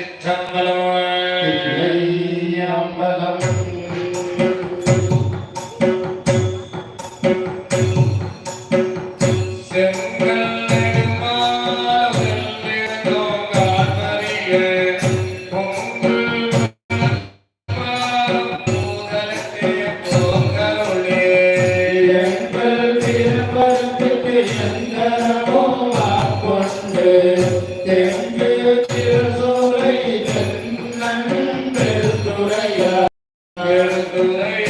Chitta Balam Chitta Amém.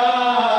Ah!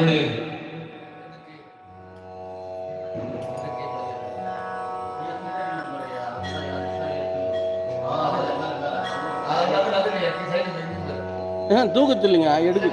திரு தூக்கத்து இல்லைங்க எடுக்கு